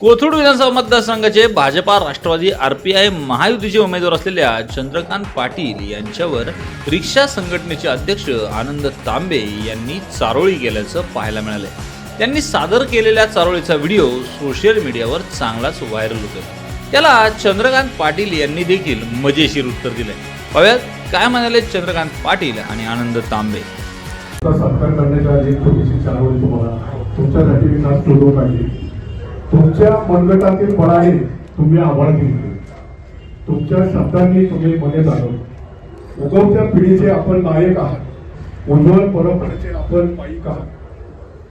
कोथरूड विधानसभा मतदारसंघाचे भाजपा राष्ट्रवादी आरपीआय महायुतीचे उमेदवार असलेल्या चंद्रकांत पाटील यांच्यावर रिक्षा संघटनेचे अध्यक्ष आनंद तांबे यांनी चारोळी केल्याचं पाहायला मिळाले त्यांनी सादर केलेल्या चारोळीचा व्हिडिओ सोशल मीडियावर चांगलाच व्हायरल होतो त्याला चंद्रकांत पाटील यांनी देखील मजेशीर उत्तर दिले पाहूयात काय म्हणाले चंद्रकांत पाटील आणि आनंद तांबे. सत्कार करण्याच्या आधी तुम्हाला तुमच्यासाठी मी खास तुमच्या मनगटातील बळाने तुम्ही आव्हान घेतले. तुमच्या शब्दांनी तुम्ही मध्ये चालवले उगवत्या पिढीचे आपण नायक आहात उज्ज्वल परंपरेचे आपण माईक आहात.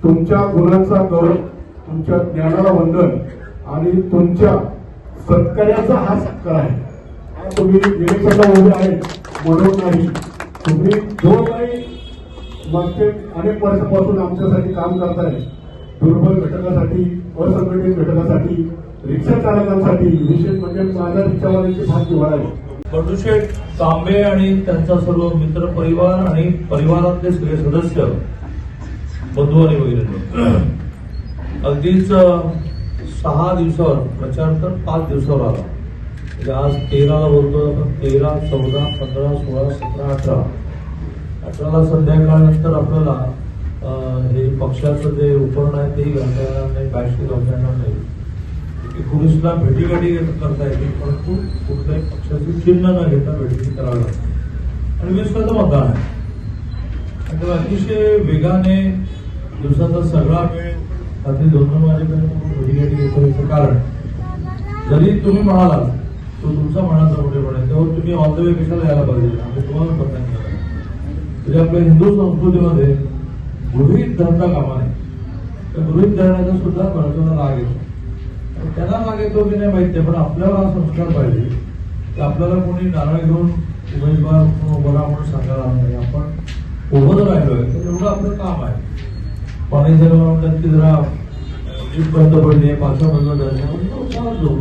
तुमच्या गुणांचा गौरव तुमच्या ज्ञानाला वंदन आणि तुमच्या सत्कार्याचा हा सत्कार आहे. हा तुम्ही निरीक्षणला उभे आहे म्हणून नाही. तुम्ही जो काही मागचे अनेक वर्षापासून आमच्यासाठी काम करताय. दुर्बल घटकासाठी असंघटित घटकासाठी रिक्षा चालकांसाठी विशेष म्हणजे माझ्या रिक्षावाल्यांची भाग निवड आहे बंडूशेठ तांबे आणि त्यांचा सर्व मित्र परिवार आणि परिवारातले सगळे सदस्य बंधू आणि वगैरे अगदीच सहा दिवसावर प्रचार तर पाच दिवसावर आला. म्हणजे आज तेराला बोलतो आपण तेरा चौदा पंधरा सोळा सतरा अठरा. अठराला संध्याकाळनंतर आपल्याला हे पक्षाचं जे उपकरण आहे तेही घालता येणार नाही बॅशही घालता येणार नाही पुरुषला भेटीगाठी करता येते परंतु कुठल्याही पक्षाची चिन्ह न घेता भेटी करावं लागतं. आणि वीस तारखेचं मतदान आहे. आणि अतिशय वेगाने दिवसाचा सगळा वेळ रात्री दोन दोन वाजेपर्यंत भेटीगाठी घेतो याचं कारण जरी तुम्ही म्हणालात तो तुमचा मनाचा मोठेपणा आहे त्यावर तुम्ही ऑल द वे कशाला यायला पाहिजे? आम्ही तुम्हाला मतदान केलं म्हणजे आपल्या हिंदू संस्कृतीमध्ये गृहित धरता कामा नये. त्या गृहित धरण्याचा सुद्धा बाजूला राग येतो. त्यांना राग येतो की नाही माहिती पण आपल्याला हा संस्कार पाहिजे की आपल्याला कोणी नारळ घेऊन उमेदवार बरा म्हणून सांगायला नाही. आपण उभं जर राहिलोय तर एवढं आपलं काम आहे. पाणी जर म्हणतात की जरा लिफ्ट बंद पडली पाचव्या मजला जायचं जाऊ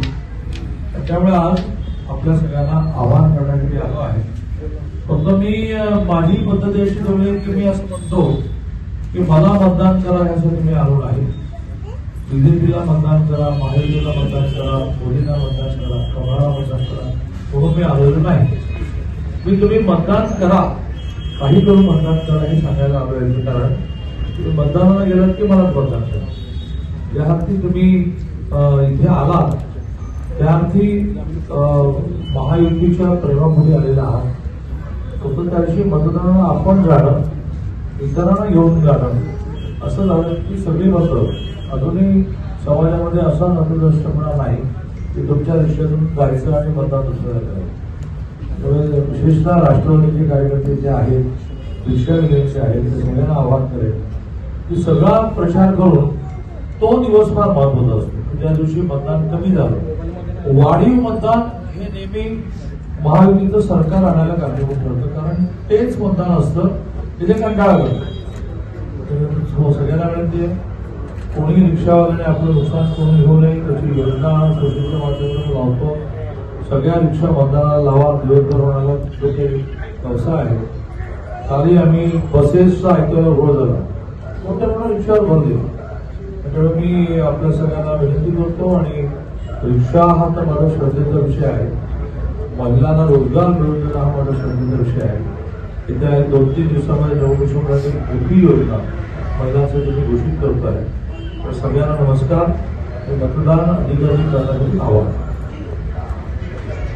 त्यामुळे आज आपल्या सगळ्यांना आव्हान करण्यासाठी आलो आहे. फक्त मी माझी पद्धत अशी ठेवली की मी असं म्हणतो की मला मतदान करा यासाठी मी आलो नाही. बीजेपीला मतदान करा महायुतीला मतदान करा मोदींना मतदान करा कमळाला मतदान करा म्हणून मी आलेलो नाही. मी तुम्ही मतदान करा. काही करून मतदान करा हे सांगायला आलो आहे कारण तुम्ही मतदानाला गेलात की मला मतदान करा. ज्या अर्थी तुम्ही इथे आलात त्या अर्थी महायुतीच्या प्रेमामध्ये आलेला आहात. फक्त त्या मतदानाला आपण जाणं इतरांना घेऊन जाणं. असं झालं की सगळी मतं अजूनही समाजामध्ये असा मतदृष्टपणा नाही की तुमच्या रिक्षातून जायचं आणि मतदान दुसऱ्या त्यामुळे विशेषतः राष्ट्रवादीचे कार्यकर्ते जे आहेत रिक्षा विलेचे आहेत ते सगळ्यांना आवाहन करेल की सगळा प्रचार करून तो दिवस फार महत्त्वाचा असतो. त्या दिवशी मतदान कमी झालं. वाढीव मतदान हे नेहमी महायुतीचं सरकार आणायला कारणीभूत ठरतं. कारण तेच मतदान असतं तिथे कंटाळा हो, सगळ्यांना माहिती आहे. कोणी रिक्षावाल्याने आपलं नुकसान करून घेऊ नये त्याची योजना सोशलच्या माध्यमातून लावतो सगळ्या रिक्षा बंधाला लावा दिवसभर होणारा जो काही व्यवसाय आहे कालही आम्ही बसेसचा ऐकलेला घोळ झाला. मोठ्या मोठ्या रिक्षावर भर दिला त्यामुळे मी आपल्या सगळ्यांना विनंती करतो आणि रिक्षा हा तर माझा श्रद्धेचा विषय आहे. महिलांना रोजगार मिळवून देणं हा माझा श्रद्धेचा विषय आहे. येत्या दोन तीन दिवसामध्ये नवमिशनसाठी मोठी योजना महिलांसाठी तुम्ही घोषित करत आहे तर सगळ्यांना नमस्कार. मतदान अधिकारी करण्यासाठी आवाहन